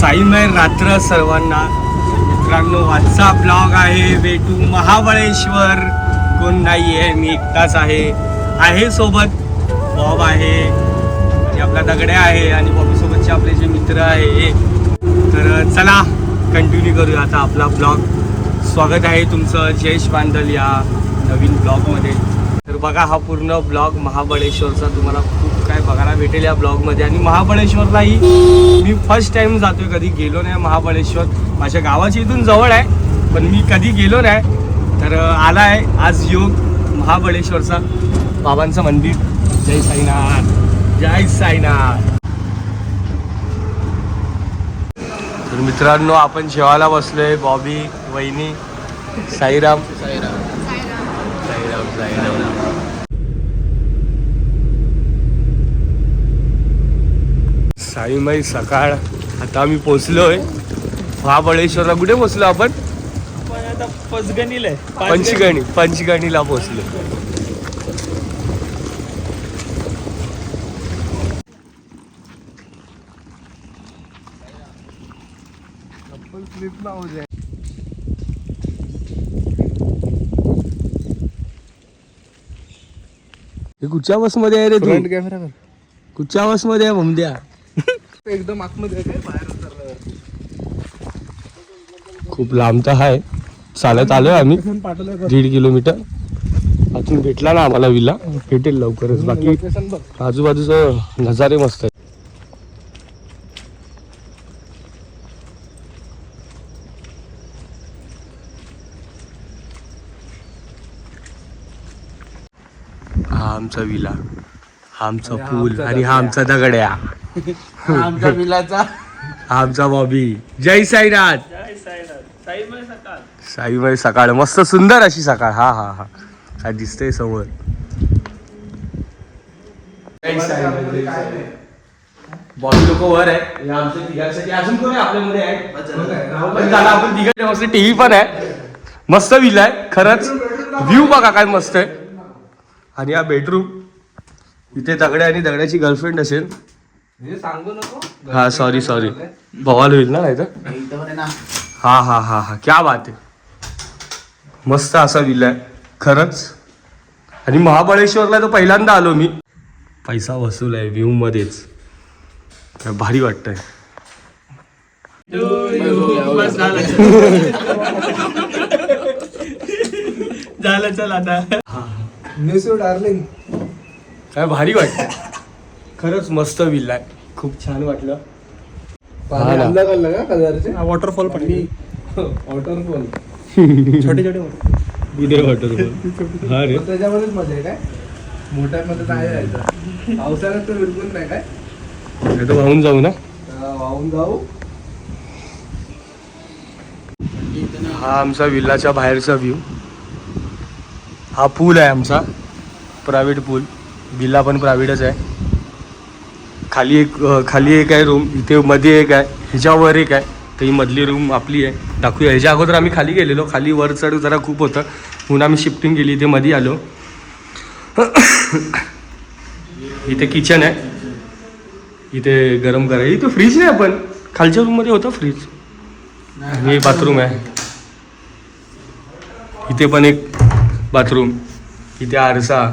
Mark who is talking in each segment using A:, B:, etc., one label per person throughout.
A: साईमय रात्र सर्वांना. मित्रांनो आजचा ब्लॉग आहे वेटू महाबळेश्वर. कोण नाही आहे मी एकटाच आहे. आहे सोबत बॉब आहे. आणि आपला दगड्या आहे आणि बॉबीसोबतचे आपले जे मित्र आहे. तर चला कंटिन्यू करूया आता आपला ब्लॉग. स्वागत आहे तुमचं जयेश बांधल या नवीन ब्लॉगमध्ये. तर बघा हा पूर्ण ब्लॉग महाबळेश्वरचा. तुम्हाला खूप काय बघायला भेटेल या ब्लॉगमध्ये. आणि महाबळेश्वरलाही मी फर्स्ट टाइम जातोय कधी गेलो नाही महाबळेश्वर. माझ्या गावाच्या इथून जवळ आहे पण मी कधी गेलो नाही. तर आला आहे आज योग महाबळेश्वरचा. बाबांचं मंदिर. जय साईनाथ. जय साईनाथ. तर मित्रांनो आपण जेवायला बसलोय बॉबी वहिनी साईराम. साईराम साईराम. साईमाई सकाळ. आता आम्ही पोचलोय महाबळेश्वरला कुठे पोचलो आपण?
B: पंचगणीला
A: पंचगणी. पंचगणीला पोचलो हे कुठच्या बसमध्ये आहे रे तू?
B: कॅमेरा
A: कुठच्या बसमध्ये आहे भमद्या
B: एकदम आतमध्ये आहे बाहेर उतरल्यावर
A: खूप लांब तर आहे. चालत आलोय आम्ही. दीड किलोमीटर. अजून भेटला ना आम्हाला विला. भेटेल लवकरच. बाकी आजूबाजूचं नजारे मस्त आहेत. हा आमचा विला. हा आमचा पूल आणि हा आमचा दगड्या.
B: आमच्या
A: हा आमचा बॉबी. जय साईनाथ. साईबाई सकाळ. मस्त सुंदर अशी सकाळ. हा हा हा. काय दिसतंय समोर. बॉबी लोक वर आहे हे आमच्या तिघांसाठी अजून कोण आहे आपल्यामध्ये आहे पण झालं आपण तिघांचे मस्त टीव्ही पण आहे. मस्त विला आहे. खरंच व्ह्यू बघा काय मस्त आहे. आणि हा बेडरूम इथे दगड्या आणि दगड्याची गर्लफ्रेंड असेल.
B: सांगू नको.
A: हा सॉरी सॉरी बवाल होईल ना नाही तर हा हा हा हा. क्या बात आहे. मस्त असा विला आहे. खरंच. आणि महाबळेश्वरला तर पहिल्यांदा आलो मी. पैसा वसूल आहे व्ह्यू मध्येच. काय भारी वाटतंय.
B: झालं चल आता.
A: काय भारी वाटतंय. खरंच मस्त विला आहे. खूप छान वाटलं. हा
B: पाणी
A: ना.
B: अंदा काढलं का कलरचे?
C: वॉटरफॉल पण.
B: वॉटरफॉल
C: छोटे छोटे
A: हा रे.
B: त्याच्यामध्येच मजा आहे काय? मोठ्यामध्ये नाही जायचं पावसाळ्यात तर बिलकुल नाही काय?
A: तर वाहून जाऊ ना.
B: वाहून जाऊ.
A: हा आमचा विल्लाच्या बाहेरचा व्ह्यू हा पूल आहे आमचा. प्रायव्हेट पूल. विल्ला पण प्रायव्हेटच आहे. खाली एक खाली एक आहे रूम इथे मध्ये एक आहे. ह्याच्यावर एक आहे. तर ही मधली रूम आपली आहे. दाखवूया. ह्याच्या अगोदर आम्ही खाली गेलेलो. खाली वर चढ जरा खूप होतं. म्हणून आम्ही शिफ्टिंग केली. इथे मध्ये आलो. इथे किचन आहे. इथे गरम करायला इथे फ्रीज नाही आपण. खालच्या रूममध्ये होतं फ्रीज आणि बाथरूम आहे. इथे पण एक बाथरूम इथे आरसा.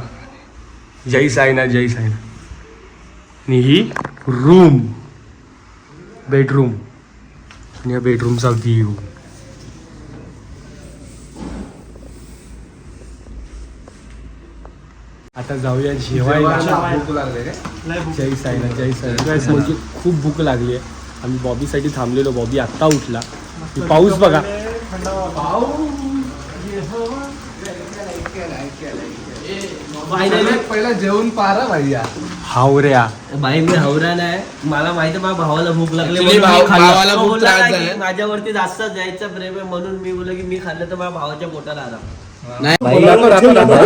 A: जय साईनाथ जय साईनाथ आणि ही रूम बेडरूम आणि या बेडरूमचा व्ह्यू आता जाऊया जेवायला.
B: भूक
A: जय जय म्हणजे खूप भूक लागली आहे. आम्ही बॉबीसाठी थांबलेलो. बॉबी आत्ता उठला. पाऊस बघा.
B: पहिला जेवण पारा भैया.
A: हावऱ्या.
D: बाई मी हवरा नाही मला माहिती माझ्या भावाला भूक लागली
B: Actually
D: म्हणून मी
B: भाव-
D: खाल्लं.
B: भावाला
D: तो
B: खूप
D: बोलला
B: त्रास
D: काय की
B: झालाय.
D: माझ्यावरती जास्त जायचं प्रेम आहे म्हणून मी बोललो की मी खाल्लं तर माझ्या भावाच्या पोटाला आराम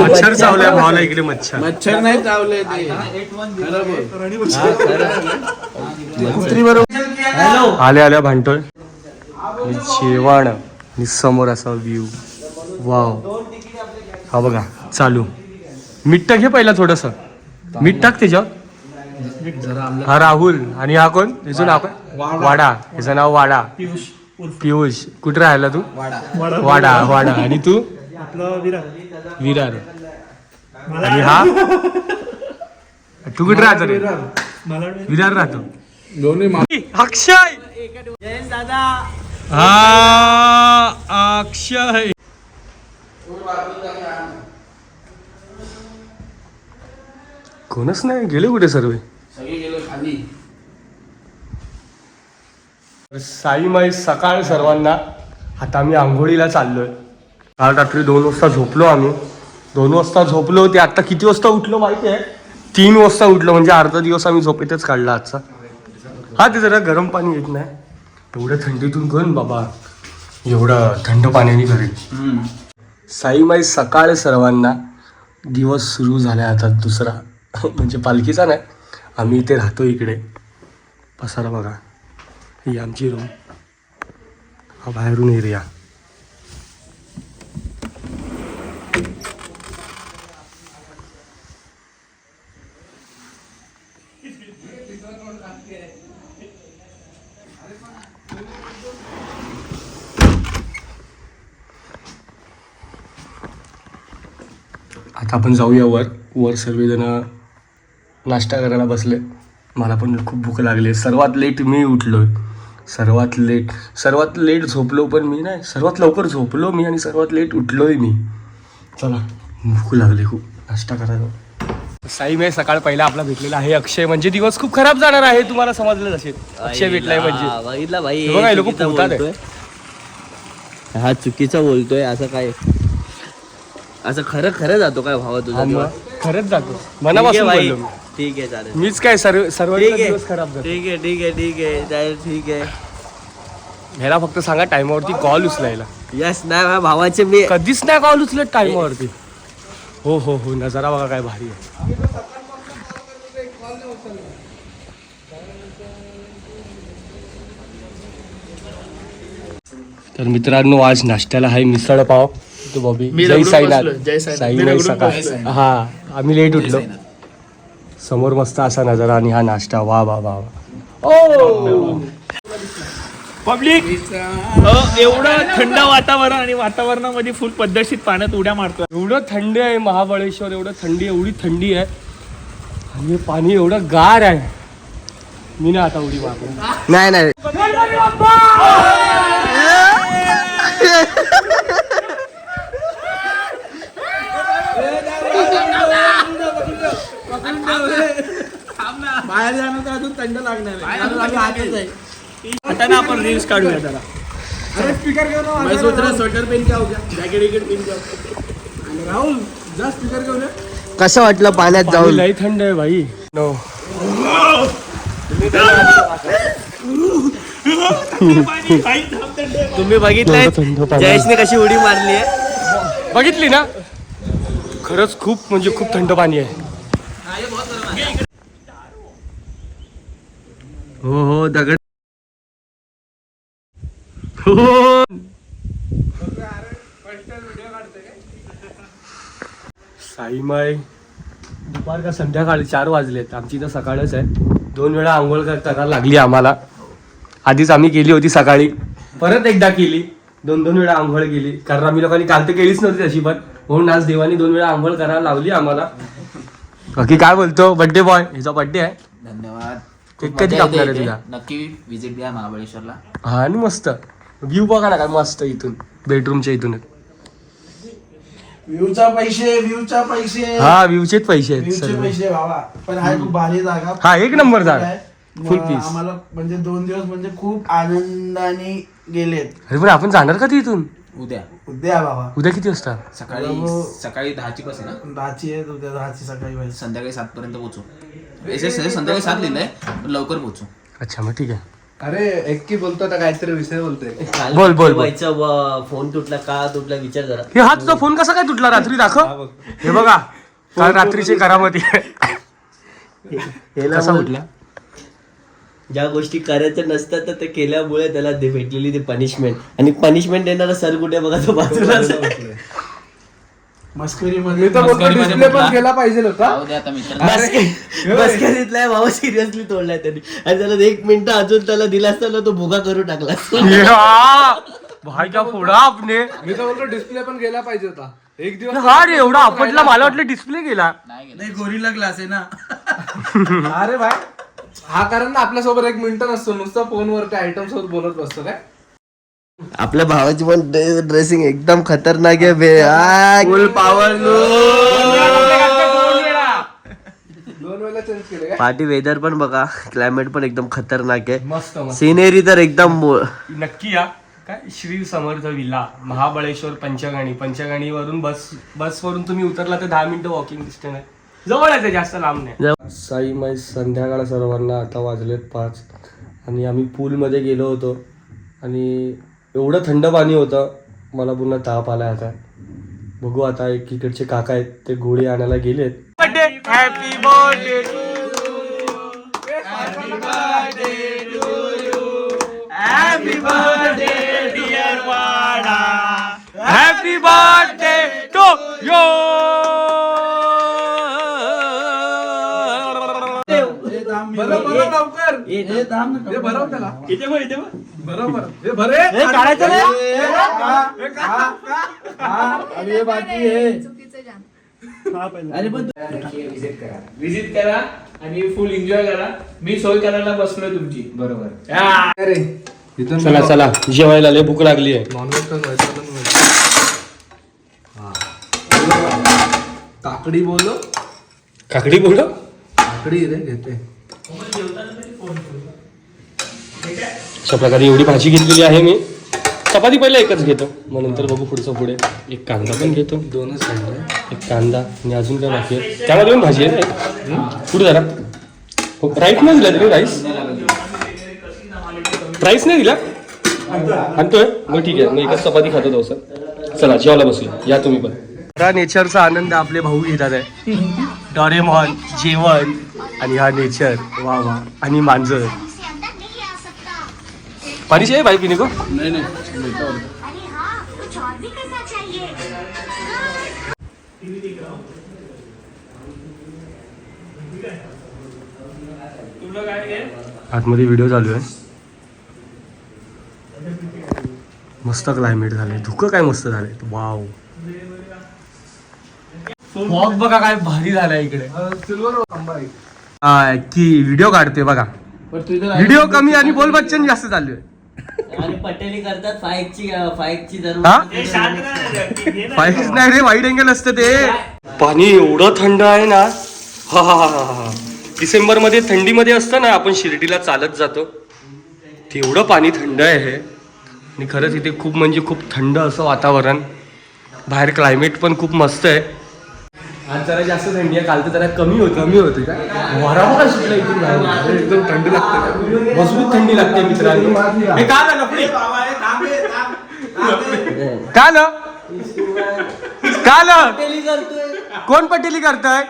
A: मच्छर चावल्या भावाला इकडे मच्छर.
B: मच्छर नाही चावले ते.
D: हॅलो.
A: आल्या आल्या भांडतोय. जेवण आणि समोर असा व्ह्यू वाव हा बघा चालू. मीठ टाक घे पहिला थोडस. मीठ टाक त्याच्यावर. हा राहुल. आणि हा कोण? याचं नाव काय? वाडा. याचं नाव वाडा. पियुष कुठे राहिला तू? वाडा. वाडा. आणि तू? विरार. आणि हा? तू कुठे राहतो रे? विरार. राहतो.
B: दोन्ही
A: अक्षय!
D: जयंत दादा.
A: हा अक्षय. कोणच नाही गेले कुठे सर्व?
B: सगळे गेलो खाली.
A: साईमाई सकाळ सर्वांना आता आम्ही आंघोळीला चाललोय. काल रात्री दोन वाजता झोपलो आम्ही. दोन वाजता झोपलो ते आता किती वाजता उठलो माहिती आहे? तीन वाजता उठलो. म्हणजे अर्धा दिवस आम्ही झोपेतच काढला आजचा. हा ते जरा गरम पाणी येत नाही. एवढ्या थंडीतून कोण बाबा एवढं थंड पाण्याने करेल साईमाई सकाळ सर्वांना दिवस सुरू झाला आता दुसरा. म्हणजे पालखीचा नाही. आम्ही इथे राहतो इकडे. पसारा बघा. ही आमची रूम हा बाहेरून एरिया आता आपण जाऊया वर. वर सर्वजण नाश्ता करायला बसले. मला पण खूप भूक लागली. सर्वात लेट मी उठलोय. सर्वात लेट सर्वात लेट झोपलो पण मी नाही सर्वात लवकर झोपलो मी आणि सर्वात लेट उठलोय मी. चला भूक लागली खूप. नाश्ता करायला. साई मे सकाळ पहिला आपला भेटलेला आहे. अक्षय म्हणजे दिवस खूप खराब जाणार आहे तुम्हाला समजलं असेल अक्षय भेटलाय म्हणजे.
D: हा, बघितला भाई
A: बघा, लोकं
D: चुकीचा. बोलतोय. हा चुकीचा बोलतोय असं काय? असं खरं खरं जातो काय भावा तुझा?
A: खरंच जातो. मनापासून.
D: ठीक आहे चालेल.
A: मीच काय सर्व सर्वांचा
D: ठीक
A: दिवस खराब
D: आहे
A: जातो
D: ठीक आहे ठीक आहे ठीक आहे. चालेल ठीक आहे.
A: ह्याला फक्त सांगा टायमावरती कॉल उचलायला.
D: यस नाही माझ्या भावाचे मी
A: कधीच नाही कॉल उचलत टायमावरती हो हो हो नजारा बघा काय भारी आहे. तर मित्रांनो आज नाश्त्याला आहे मिसळ पाव. तो बॉबी. जय साईनाथ. साई नाही सकाळ. हा आम्ही लेट उठलो. समोर मस्त असा नजारा आणि हा नाश्ता. वा वा वा वा. ओ!
C: पब्लिक एवढं थंड वातावरण आणि वातावरणामध्ये फुल पद्धतशीर पाण्यात उड्या मारतोय.
A: एवढं थंडी आहे महाबळेश्वर एवढं थंडी एवढी थंडी आहे. आणि हे पाणी एवढं गार आहे. मी ना आता उडी मारतो
D: नाही नाही
B: बाहेर जाणं तर अजून थंड लागणार
C: रील्स काढूया जरा.
B: स्वेटर पेन क्या हो गया जॅकेट विकेट पेन क्या आणि राहुल जा स्पीकर घेऊन ये.
D: कसं वाटलं पाण्यात
A: पाणी
D: जाऊन?
A: लई थंड आहे भाई. नो
D: तुम्ही बघितलंय. जयेशने कशी उडी मारली आहे?
A: बघितली ना? खरंच खूप म्हणजे खूप थंड पाणी आहे.
D: हो हो दगड
A: साईमाई दुपार का संध्याकाळी चार वाजलेत. आमची तर सकाळच आहे. दोन वेळा आंघोळ कर- करायला लागली आम्हाला. आधीच आम्ही केली होती सकाळी. परत एकदा केली. दोन दोन वेळा आंघोळ केली. कारण आम्ही लोकांनी काल तर केलीच नव्हती तशी पण म्हणून आज देवानी दोन वेळा आंघोळ करायला लावली आम्हाला. बाकी काय बोलतो? बड्डे बॉय हिचा बड्डे आहे.
E: धन्यवाद.
A: केक कधी कापणार आहे. तुला?
E: नक्की विजिट द्या महाबळेश्वरला.
A: हा आणि मस्त. व्ह्यू बघा ना काय मस्त इथून बेडरूमच्या इथून.
B: व्ह्यूचा पैसे व्ह्यूचा पैसे.
A: हा व्ह्यूचेच पैसे आहेत
B: व्ह्यूचे
A: सर्व.
B: पैसे भावा पण आहे खूप भारी जागा.
A: हा एक नंबर जागा.
B: आहे.
A: फुल पीस
B: आम्हाला म्हणजे दोन दिवस म्हणजे खूप आनंदाने गेलेत.
A: अरे पण आपण जाणार कधी इथून
E: उद्या.
B: उद्या बाबा.
A: उद्या किती वाजता?
E: सकाळी
B: हो.
E: सकाळी दहाची बस आहे ना?
B: दहाची आहे उद्या दहाची सकाळी
E: संध्याकाळी सात पर्यंत पोहोचू. एस एस संध्याकाळी सात लिहिलंय पण लवकर पोहोचू.
A: अच्छा मग ठीक आहे.
B: अरे एक्की बोलतो आता काहीतरी विषय बोलतोय.
D: काल
A: बोल, बोल, बोल.
D: व्हायचं व- फोन तुटला का तुटला विचार जरा.
A: हे हा तुझा फोन कसा काय तुटला? रात्री दाखव. हे बघा. काल रात्रीची करामती कसा उठला?
D: ज्या गोष्टी करायच्या नसतात तर ते केल्यामुळे त्याला दे- भेटलेली ती पनिशमेंट आणि पनिशमेंट देणारा सर कुठे बघा तो बाजूला
B: मी तर बोलतो डिस्प्ले पण केला पाहिजे होता.
E: जाऊ दे आता मित्र
D: बसकरीतलाय बाबा सिरियसली तोडलाय त्यांनी. आणि त्याला एक मिनिट अजून त्याला दिला असता ना तो भुगा करून टाकला
A: या! भाई का फोडा आपने?
B: मी तर बोलतो डिस्प्ले पण गेला पाहिजे होता. एक दिवस
A: हा रे एवढा आपटला मला वाटलं डिस्प्ले गेला.
E: नाही गोरीला ग्लास आहे ना.
B: अरे भाई हा कारण ना आपल्यासोबत एक मिनिट नसतो. नुसतं फोनवर त्या आयटम सोबत बोलत बसतो काय?
D: आपल्या भावाची पण ड्रेसिंग एकदम खतरनाक आहे बे. फुल पॉवर
B: दोन वेळेला चेंज केले काय
D: पार्टी वेदर पण बघा क्लायमेट पण एकदम खतरनाक आहे.
B: मस्त मस्त.
D: सिनेरी तर एकदम मो-
A: नक्की या. काय? श्री समर्थ विला महाबळेश्वर पंचगणी. पंचगणी वरून बस बस वरून तुम्ही उतरला तर दहा मिनिटं वॉकिंग डिस्टन्स आहे. जवळ आहे ते, जास्त लांब नाही. साई माई संध्याकाळ सर्वांना आता वाजलेत पाच. आणि आम्ही पूलमध्ये गेलो होतो. आणि एवढं थंड पाणी होतं मला पुन्हा ताप आला आता. बघू आता एक इकडचे काका आहेत ते गोळी आणायला गेलेत. हॅपी बर्थडे टू यू
B: हे भरव त्याला.
A: इथे बघ इथे बघ.
B: बरोबर. हे भरे.
A: काढायचं
B: आणि हे बाकी आहे
C: विजिट करा. आणि फुल एन्जॉय करा. मी सोय करायला बसलोय तुमची. बरोबर.
B: अरे
A: चला चला. जेवायला लय भूक लागली आहे.
B: नॉनव्हेज पण व्हायचं. पण काकडी बोलो.
A: काकडी बोल?
B: काकडी रे घेते.
A: अशा प्रकारे एवढी भाजी घेतलेली आहे मी. चपाती पहिला एकच घेतो. मग नंतर बघू पुढचं पुढे. एक कांदा पण घेतो.
B: दोनच खाल्ले
A: एक कांदा आणि अजून काय बाकी आहे? त्यामध्ये पण भाजी आहे ना पुढे जरा. हो राईस नाही दिला तुम्ही राईस राईस नाही दिला? आणतोय? मग ठीक आहे. मग एकच चपाती खातो दोसा चला जेवायला बसूया. या तुम्ही पण. हा नेचरचा आनंद आपले भाऊ घेतात आहे. डॉरेमॉन जेवण आणि हा नेचर. वा वा. आणि मांजर. पाणी चाहिए भाई पीने को?
E: नाही नाही।
A: आतमध्ये व्हिडिओ चालू आहे. मस्त क्लायमेट झालंय धुकं काय मस्त झालंय. वाव फॉग बघा काय भारी झालाय इकडे.
B: सिल्वर आंबा आहे.
A: हा, की व्हिडिओ काढते बघा व्हिडिओ कमी आणि बोल बच्चन जास्त चालू आहे.
D: आणि पटेली करतात फाईकची फाईकची जरूर.
A: हा? फाईव्ह नाही रे वाईट अँगल असतं ते. पाणी एवढं थंड आहे ना. हा हा हा हा हा. डिसेंबरमध्ये थंडीमध्ये असतं ना आपण शिर्डीला चालत जातो. तेवढं पाणी थंड आहे हे. आणि खरंच इथे खूप म्हणजे खूप थंड असं वातावरण. बाहेर क्लायमेट पण खूप मस्त आहे. आज जरा जास्त थंडी आहे काल तर जरा कमी होती. कमी होती का? वारा सुटला इथून बाहेर.
B: एकदम थंडी लागते
A: मजबूत थंडी लागते मित्रांनो. हे का पुढे? का ना का ना कोण पटेली करताय?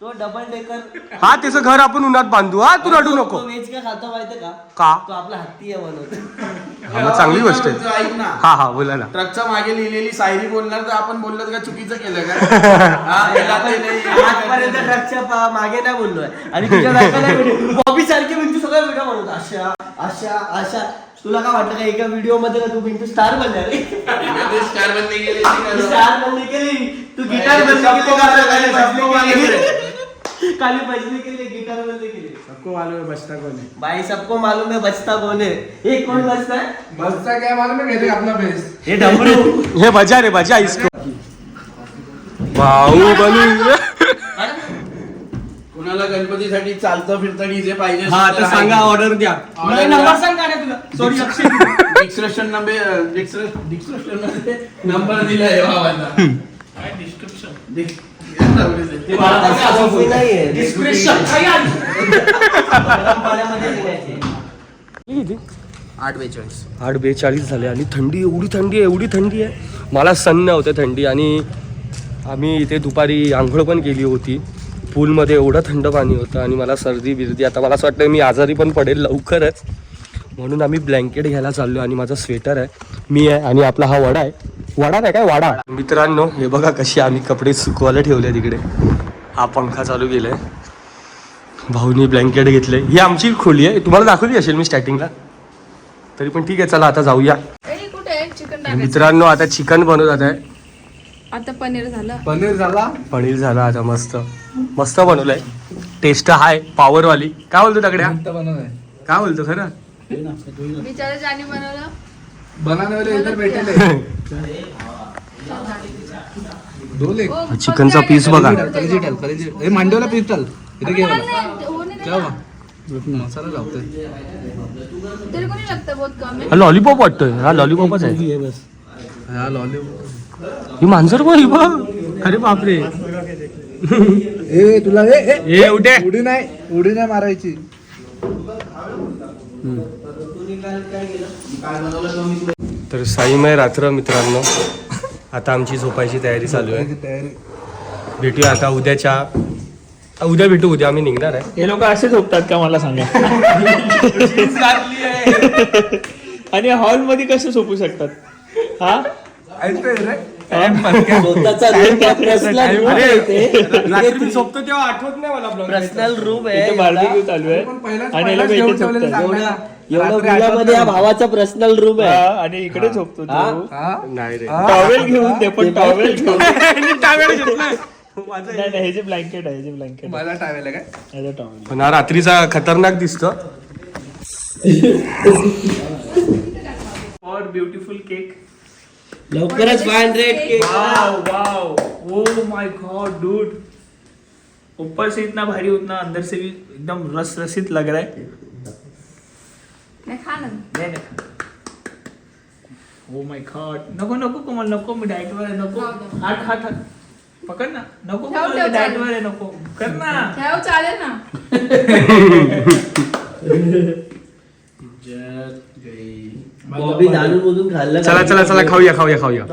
D: तो डबल डेकर
A: हा त्याचं घर आपण उन्हात बांधू. हा तू रडू नको.
D: वेज का खातो माहितीये का?
A: का?
D: तो आपला हत्ती आहे म्हणून.
A: हा, मग चांगली गोष्ट आहे.
E: ऐक ना.
A: हा हा बोला ना.
E: ट्रकच्या मागे लिहिलेली सायरी बोलणार तर आपण बोललो का चुकीचं केलं का? हा, याला ते नाही.
D: आजपर्यंत ट्रकच्या पा- मागे नाही बोललोय. आणि तुझ्या बॉबी सारखी बिंदू सगळ्या व्हिडिओ बनवतो. अशा अशा अशा. तुला काय वाटतं का एका व्हिडिओमध्ये ना तू बिंदू स्टार बनला रे?
E: ते स्टार ती करू.
D: स्टार बनली केली तू गिटार बनली केली. खाली बसली केली गिटार बनली केली
B: सबको मालूम है बचता कौन है?
D: भाई सबको मालूम है बचता कौन है। एक कोण बचता है?
B: बचता क्या मालूम है? कहते अपना फेस
D: हे डबडू
A: हे बजा रे बजा इसको। भाऊ बनू
E: कुणाला गणपतीसाठी चालतं फिरतं डीजे पाहिजे
A: हा तर सांगा. ऑर्डर द्या. नाही. नंबर सांग काय तुला? Sorry Akshay.
E: Description number description number दिलाय भावांना डिस्क्रिप्शन आठ बेचाळीस
A: आठ बेचाळीस झाले आणि थंडी एवढी थंडी आहे एवढी थंडी आहे. मला सन्न होते थंडी आणि आम्ही इथे दुपारी आंघोळ पण केली होती. पूलमध्ये एवढं थंड पाणी होतं आणि मला सर्दी बिर्दी आता मला असं वाटतं मी आजारी पण पडेल लवकरच. म्हणून आम्ही ब्लँकेट घ्यायला चाललो आणि माझा स्वेटर आहे. मी आहे आणि आपला हा वडा आहे. वाडा नाही काय? वाडा. मित्रांनो हे बघा कशी आम्ही कपडे सुकवायला ठेवले तिकडे. हा पंखा चालू केलाय. भाऊनी ब्लँकेट घेतले ही आमची खोली आहे. तुम्हाला दाखवली असेल मी स्टार्टिंगला तरी पण ठीक आहे चला आता जाऊया.
F: ए, कुठे आहे? चिकन टाकायचं.
A: मित्रांनो आता चिकन बनवत आहे.
F: आता पनीर झालं.
B: पनीर झाला?
A: पनीर झालं आता मस्त. मस्त बनवलंय. टेस्ट हाय पॉवरवाली काय बोलतो
B: बनवलंय.
A: काय बोलतो खरं?
F: बिचारा बनवलं
B: बनाने इधर
A: चिकनचा piece बघा.
B: कलेजी टाल कलेजी हे मांडवला पीस टाल. इथे घे
F: हो?
B: मसाला लावतोय.
A: हा लॉलीपॉप वाटतोय. हा लॉलीपॉपच आहे.
B: हा लॉलीपॉप
A: ही मांजर कोण ही बघ अरे बापरे.
B: ए तुला ए ए. उडी नाही उडी नाही मारायची.
A: तर साईमय रात्र मित्रांनो. आता आमची झोपायची तयारी चालू आहे.
B: तयारी.
A: भेटूया आता उद्याच्या उद्या भेटू उद्या आम्ही निघणार आहे.
C: हे लोक असे झोपतात का मला सांगा? आणि हॉलमध्ये कसे झोपू शकतात? हा?
B: ऐकतोय
D: आहे इथे.
A: रात्री झोपतो तेव्हा आठवत नाही मला
D: पर्सनल रूम आहे
C: चालू आहे.
B: पण पहिलाच-
C: आणि हे लोक
B: पहिलाच
C: इथे
B: जेवण ठेवलेलं
C: झोपतात
B: चांगलं.
D: एवढा
B: रात्री
D: मुलामध्ये या भावाचा पर्सनल रूम आहे.
C: हा, आणि इकडे झोपतो तो.
D: हा?
A: नाही रे.
C: टॉवेल घेऊन ते पण टॉवेल घेऊन
A: टावेल घेतलाय.
C: नाही. नाही हे जे ब्लँकेट आहे हे जे ब्लँकेट
B: मला टावेल आहे काय?
C: आहे. टॉवेल
A: पण हा रात्रीचा खतरनाक दिसतो.
C: और ब्युटिफुल केक
D: लवकरच five hundred K
C: wow wow oh my god dude ऊपर से इतना भारी उतना अंदर से भी एकदम रस रसित लग रहा है।
F: नाही खा ना
C: नाही नाही। ओ माय गॉड नको नको कोमल नको मी डाएट वर आहे नको. हात हात हात पकड ना। नको
F: ठेव,
C: डाएट
F: चालेल.
C: वर आहे नको। कर ना।
F: ठेव चालेल ना।
D: बॉबी जाणून खाल्लं
A: चला चला चला खाऊया खाऊया खाऊया.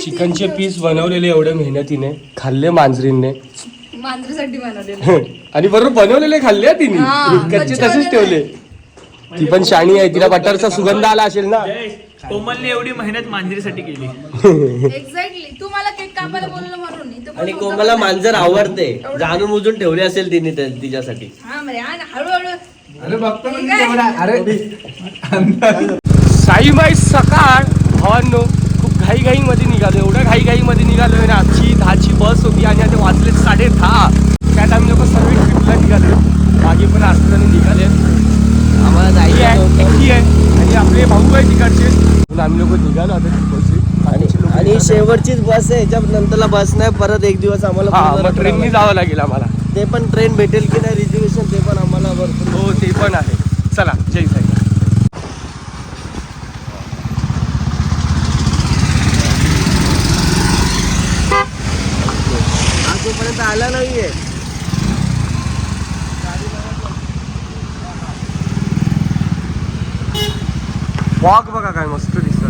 A: चिकनचे पीस बनवलेले एवढे मेहनतीने खाल्ले मांजरीने.
F: मांजरीसाठी बनवलेलं.
A: आणि बरोबर बनवलेले खाल्ले हा तिने. कच्चे
F: कच्चे
A: तसेच
F: बनवले.
A: ठेवले ती पण शाणी आहे तिला बटरचा सुगंध आला असेल ना.
C: कोमलने एवढी मेहनत मांजरीसाठी केली.
F: एक्झॅक्टली तू मला केक कापायला बोललो म्हणून. इथं कोण
D: आणि
F: नव्हतं
D: कोमला मांजर. आवडते. जाणून बुजून ठेवली असेल तिने त्या- तिच्यासाठी.
F: हा म्हणजे हळूहळू
B: अरे बघतो अरे
A: साईबाई सकाळ भावांनो खूप घाईघाईमध्ये निघालो. एवढ्या घाईघाईमध्ये निघालो ना आमची दहाची बस होती आणि आता वाजले साडे दहा त्यात आम्ही लोक सर्व ट्रिपला निघालो. मागे पण असताना निघाले.
D: आम्हाला
A: ही
D: जायचं
A: आहे. एकटी आहे. आणि आपले भाऊ आहे तिकडचे. आम्ही लोक निघालो आता ट्रिपलची
D: आणि शेवटचीच बस आहे. याच्या नंतरला बस नाही. परत एक दिवस आम्हाला
A: हा ट्रेननी जावं लागेल आम्हाला.
D: ते पण ट्रेन भेटेल की नाही रिझर्वेशन ते पण आम्हाला भरपूर
A: हो ते पण आहे. चला जय साई.
D: आजोपर्यंत आला नाहीये.
A: वॉक बघा काय मस्त दिसत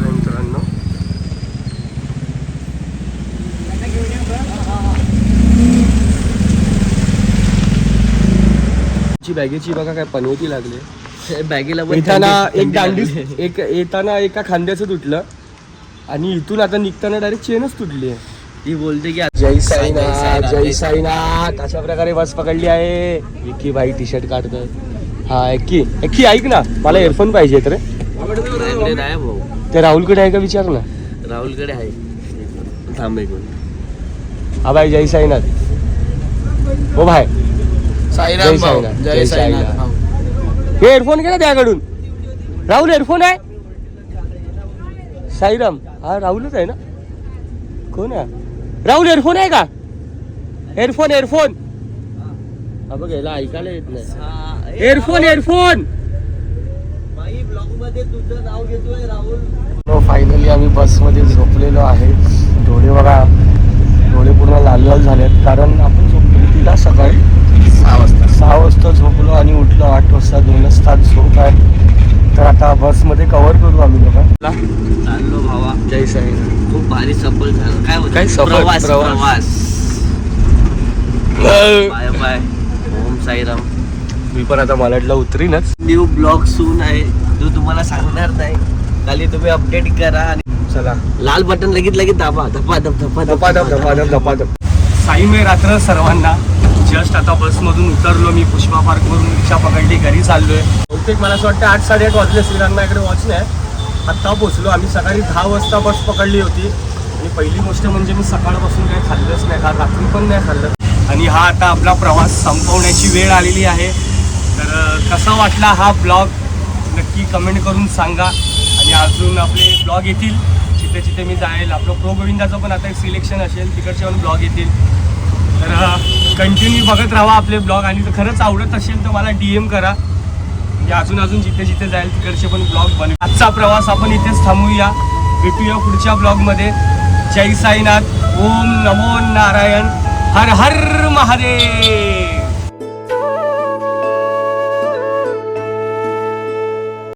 A: आहे मित्रांनो ची बॅगेची बघा काय पनवती लागली.
D: बॅगेला
A: येताना एक दांडी. एक येताना एका खांद्याचं तुटलं. आणि इथून आता निघताना डायरेक्ट चेनच तुटली. आहे
D: ती बोलते की
A: जय साईनाथ जय साईनाथ. अशा प्रकारे बस पकडली आहे. विकी भाई टी शर्ट काढतात हा एक्की. एक्की ऐक ना. मला एअरफोन पाहिजेत रे.
D: माझ्याकडे नाही भाऊ.
A: ते राहुलकडे आहे का विचार ना?
D: राहुलकडे आहे. थांब एक
A: हा भाई जय साईनाथ. हो भाई जय साईनाथ जय साईनाथ हे एअरफोन घे ना त्याकडून. राहुल एअरफोन आहे? साईराम हा राहुलच आहे ना? कोण आहे? राहुल एअरफोन आहे का?
D: हा बघ याला ऐकायला येत नाही.
A: एअरफोन एअरफोन
D: ब्लॉगमध्ये तुझं नाव घेतोय राहुल.
A: फायनली आम्ही बसमध्ये झोपलेलो आहे. डोळे बघा डोळे पूर्ण लाल लाल झालेत. कारण आपण झोपलो तिला सकाळी. सहा वाजता. सहा वाजता झोपलो आणि उठलो आठ वाजता दोनच तास झोप आहे. तर आता बसमध्ये कव्हर करू आम्ही लोक
D: चाललो भावा.
A: जय साईनाथ.
D: खूप भारी सफल झालं. काय होतं?
A: काय सफल?
D: प्रवास बाय. बाय ओम साईराम.
A: मी पण आता मलाडला उतरीनच.
D: न्यू ब्लॉग सून आहे. जो तुम्हाला सांगणार नाही खाली तुम्ही अपडेट करा आणि
A: चला.
D: लाल बटन लगेच लगेच दाबा. धपा धप धपा
A: धपाधप धपाधप धपाधप साई मे रात्र सर्वांना जस्ट आता बसमधून उतरलो मी पुष्पा पार्कवरून रिक्षा पकडली घरी चाललो आहे बहुतेक मला असं वाटतं आठ साडेआठ वाजले श्रीराम माझ्याकडे वॉच नाही आत्ता पोचलो आम्ही सकाळी दहा वाजता बस पकडली होती. आणि पहिली गोष्ट म्हणजे मी सकाळपासून काही खाल्लंच नाही काल रात्री पण नाही खाल्लं. आणि हा आता आपला प्रवास संपवण्याची वेळ आलेली आहे. तर कसा वाटला हा ब्लॉग नक्की कमेंट करून सांगा. आणि अजून आपले ब्लॉग येतील. जिथे जिथे मी जाईल. आपलं प्रो गोविंदाचं पण आता एक सिलेक्शन असेल. तिकडचे पण ब्लॉग येतील. तर कंटिन्यू बघत राहा आपले ब्लॉग. आणि जर खरंच आवडत असेल तर मला डी एम करा. म्हणजे अजून अजून जिथे जिथे जाईल तिकडचे पण ब्लॉग बनवे आजचा प्रवास आपण इथेच थांबूया. भेटूया पुढच्या ब्लॉगमध्ये. जय साईनाथ. ओम नमो नारायण. हर हर महादेव.